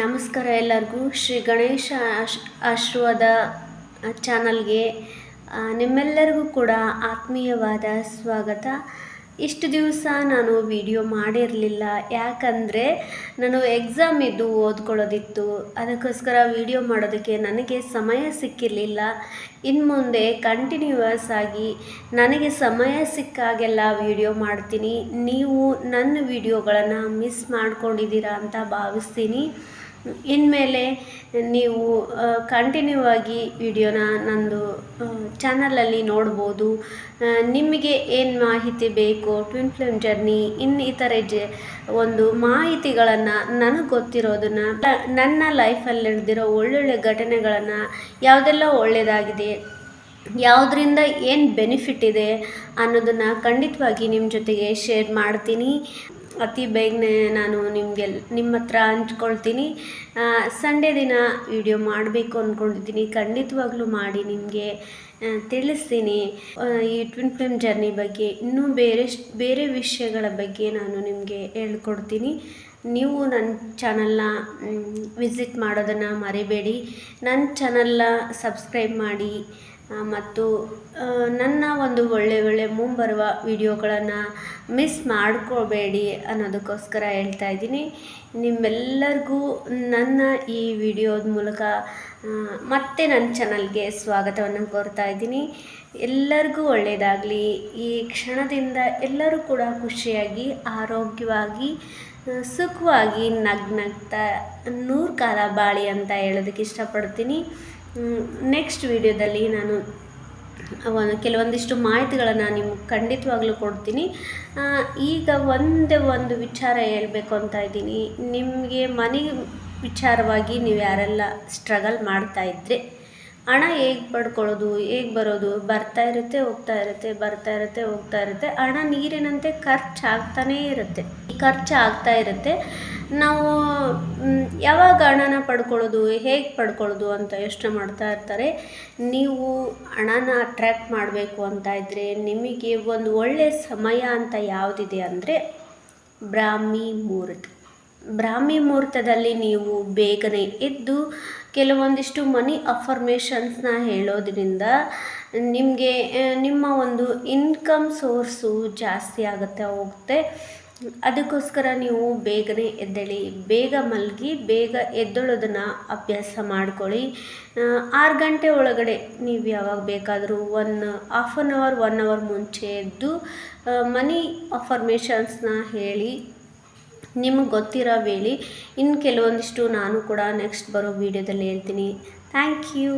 ನಮಸ್ಕಾರ ಎಲ್ಲರಿಗೂ. ಶ್ರೀ ಗಣೇಶ ಆಶ್ ಆಶೀರ್ವಾದ ಚಾನಲ್ಗೆ ನಿಮ್ಮೆಲ್ಲರಿಗೂ ಕೂಡ ಆತ್ಮೀಯವಾದ ಸ್ವಾಗತ. ಇಷ್ಟು ದಿವಸ ನಾನು ವಿಡಿಯೋ ಮಾಡಿರಲಿಲ್ಲ. ಯಾಕಂದರೆ ನಾನು ಎಕ್ಸಾಮ್ ಇದ್ದು ಓದ್ಕೊಳ್ಳೋದಿತ್ತು. ಅದಕ್ಕೋಸ್ಕರ ವಿಡಿಯೋ ಮಾಡೋದಕ್ಕೆ ನನಗೆ ಸಮಯ ಸಿಕ್ಕಿರಲಿಲ್ಲ. ಇನ್ನು ಮುಂದೆ ಕಂಟಿನ್ಯೂಯಸ್ ಆಗಿ ನನಗೆ ಸಮಯ ಸಿಕ್ಕಾಗೆಲ್ಲ ವಿಡಿಯೋ ಮಾಡ್ತೀನಿ. ನೀವು ನನ್ನ ವಿಡಿಯೋಗಳನ್ನು ಮಿಸ್ ಮಾಡ್ಕೊಂಡಿದ್ದೀರಾ ಅಂತ ಭಾವಿಸ್ತೀನಿ. ಇನ್ಮೇಲೆ ನೀವು ಕಂಟಿನ್ಯೂ ಆಗಿ ವಿಡಿಯೋನ ನಂದು ಚಾನಲಲ್ಲಿ ನೋಡ್ಬೋದು. ನಿಮಗೆ ಏನು ಮಾಹಿತಿ ಬೇಕು ಟ್ವಿನ್ ಫ್ಲೇಮ್ ಜರ್ನಿ ಇನ್ನಿತರೆ ಜ, ಒಂದು ಮಾಹಿತಿಗಳನ್ನು ನನಗೆ ಗೊತ್ತಿರೋದನ್ನು, ನನ್ನ ಲೈಫಲ್ಲಿ ನಡೆದಿರೋ ಒಳ್ಳೊಳ್ಳೆ ಘಟನೆಗಳನ್ನು ಯಾವುದೆಲ್ಲ ಒಳ್ಳೆಯದಾಗಿದೆ ಯಾವುದರಿಂದ ಏನು ಬೆನಿಫಿಟ್ ಇದೆ ಅನ್ನೋದನ್ನು ಖಂಡಿತವಾಗಿ ನಿಮ್ಮ ಜೊತೆಗೆ ಶೇರ್ ಮಾಡ್ತೀನಿ. ಅತಿ ಬೇಗನೆ ನಾನು ನಿಮಗೆ ನಿಮ್ಮ ಹತ್ರ ಹಂಚ್ಕೊಳ್ತೀನಿ. ಸಂಡೇ ದಿನ ವಿಡಿಯೋ ಮಾಡಬೇಕು ಅಂದ್ಕೊಂಡಿದ್ದೀನಿ ಖಂಡಿತವಾಗ್ಲೂ ಮಾಡಿ ನಿಮಗೆ ತಿಳಿಸ್ತೀನಿ. ಈ ಟ್ವಿನ್ ಫ್ಲೇಮ್ ಜರ್ನಿ ಬಗ್ಗೆ, ಇನ್ನೂ ಬೇರೆ ಬೇರೆ ವಿಷಯಗಳ ಬಗ್ಗೆ ನಾನು ನಿಮಗೆ ಹೇಳ್ಕೊಡ್ತೀನಿ. ನೀವು ನನ್ನ ಚಾನಲ್ನ ವಿಸಿಟ್ ಮಾಡೋದನ್ನು ಮರಿಬೇಡಿ. ನನ್ನ ಚಾನಲ್ನ ಸಬ್ಸ್ಕ್ರೈಬ್ ಮಾಡಿ. ಮತ್ತು ನನ್ನ ಒಂದು ಒಳ್ಳೆ ಒಳ್ಳೆ ಮುಂಬರುವ ವಿಡಿಯೋಗಳನ್ನು ಮಿಸ್ ಮಾಡ್ಕೋಬೇಡಿ ಅನ್ನೋದಕ್ಕೋಸ್ಕರ ಹೇಳ್ತಾ ಇದ್ದೀನಿ. ನಿಮ್ಮೆಲ್ಲರಿಗೂ ನನ್ನ ಈ ವಿಡಿಯೋದ ಮೂಲಕ ಮತ್ತೆ ನನ್ನ ಚಾನಲ್ಗೆ ಸ್ವಾಗತವನ್ನು ಕೋರ್ತಾ ಇದ್ದೀನಿ. ಎಲ್ಲರಿಗೂ ಒಳ್ಳೆಯದಾಗಲಿ ಈ ಕ್ಷಣದಿಂದ ಎಲ್ಲರೂ ಕೂಡ ಖುಷಿಯಾಗಿ, ಆರೋಗ್ಯವಾಗಿ ಸುಖವಾಗಿ ನಗ್ನಗ್ತಾ ನೂರು ಕಾಲ ಬಾಳಿ ಅಂತ ಹೇಳೋದಕ್ಕೆ ಇಷ್ಟಪಡ್ತೀನಿ. ನೆಕ್ಸ್ಟ್ ವಿಡಿಯೋದಲ್ಲಿ ನಾನು ಕೆಲವೊಂದಿಷ್ಟು ಮಾಹಿತಿಗಳನ್ನು ನಿಮ್ಗೆ ಖಂಡಿತವಾಗ್ಲೂ ಕೊಡ್ತೀನಿ. ಈಗ ಒಂದೇ ಒಂದು ವಿಚಾರ ಹೇಳಬೇಕು ಅಂತ ಇದ್ದೀನಿ. ನಿಮಗೆ ಮನೆ ವಿಚಾರವಾಗಿ ನೀವು ಯಾರೆಲ್ಲ ಸ್ಟ್ರಗಲ್ ಮಾಡ್ತಾ ಇದ್ದರೆ ಹಣ ಹೇಗೆ ಪಡ್ಕೊಳ್ಳೋದು, ಹೇಗೆ ಬರೋದು, ಬರ್ತಾ ಇರುತ್ತೆ, ಹೋಗ್ತಾ ಇರುತ್ತೆ, ಬರ್ತಾ ಇರುತ್ತೆ, ಹೋಗ್ತಾ ಇರುತ್ತೆ, ಹಣ ನೀರಿನಂತೆ ಖರ್ಚು ಆಗ್ತಾನೇ ಇರುತ್ತೆ. ಖರ್ಚು ಆಗ್ತಾ ಇರುತ್ತೆ. ನಾವು ಯಾವಾಗ ಹಣನ ಪಡ್ಕೊಳ್ಳೋದು, ಹೇಗೆ ಪಡ್ಕೊಳ್ಳೋದು ಅಂತ ಯೋಚನೆ ಮಾಡ್ತಾ ಇರ್ತಾರೆ. ನೀವು ಹಣನ ಅಟ್ರ್ಯಾಕ್ಟ್ ಮಾಡಬೇಕು ಅಂತ ಇದ್ದರೆ ನಿಮಗೆ ಒಂದು ಒಳ್ಳೆಯ ಸಮಯ ಅಂತ ಯಾವುದಿದೆ ಅಂದರೆ ಬ್ರಾಹ್ಮಿ ಮುಹೂರ್ತ. ಬ್ರಾಹ್ಮಿ ಮುಹೂರ್ತದಲ್ಲಿ ನೀವು ಬೇಗನೆ ಎದ್ದು ಕೆಲವೊಂದಿಷ್ಟು ಮನಿ ಅಫರ್ಮೇಷನ್ಸ್ನ ಹೇಳೋದ್ರಿಂದ ನಿಮಗೆ ನಿಮ್ಮ ಒಂದು ಇನ್ಕಮ್ ಸೋರ್ಸು ಜಾಸ್ತಿ ಆಗುತ್ತೆ, ಹೋಗುತ್ತೆ. ಅದಕ್ಕೋಸ್ಕರ ನೀವು ಬೇಗನೆ ಎದ್ದೇಳಿ, ಬೇಗ ಮಲಗಿ, ಬೇಗ ಎದ್ದೇಳೋದನ್ನು ಅಭ್ಯಾಸ ಮಾಡ್ಕೊಳ್ಳಿ. ಆರು ಗಂಟೆ ಒಳಗಡೆ ನೀವು ಯಾವಾಗ ಬೇಕಾದರೂ one, half an hour, one hour ಮುಂಚೆ ಎದ್ದು ಮನಿ ಅಫರ್ಮೇಷನ್ಸ್ನ ಹೇಳಿ, ನಿಮಗೆ ಗೊತ್ತಿರೋ ಹೇಳಿ ಇನ್ನು ಕೆಲವೊಂದಿಷ್ಟು ನಾನು ಕೂಡ ನೆಕ್ಸ್ಟ್ ಬರೋ ವೀಡಿಯೋದಲ್ಲಿ ಹೇಳ್ತೀನಿ. Thank you.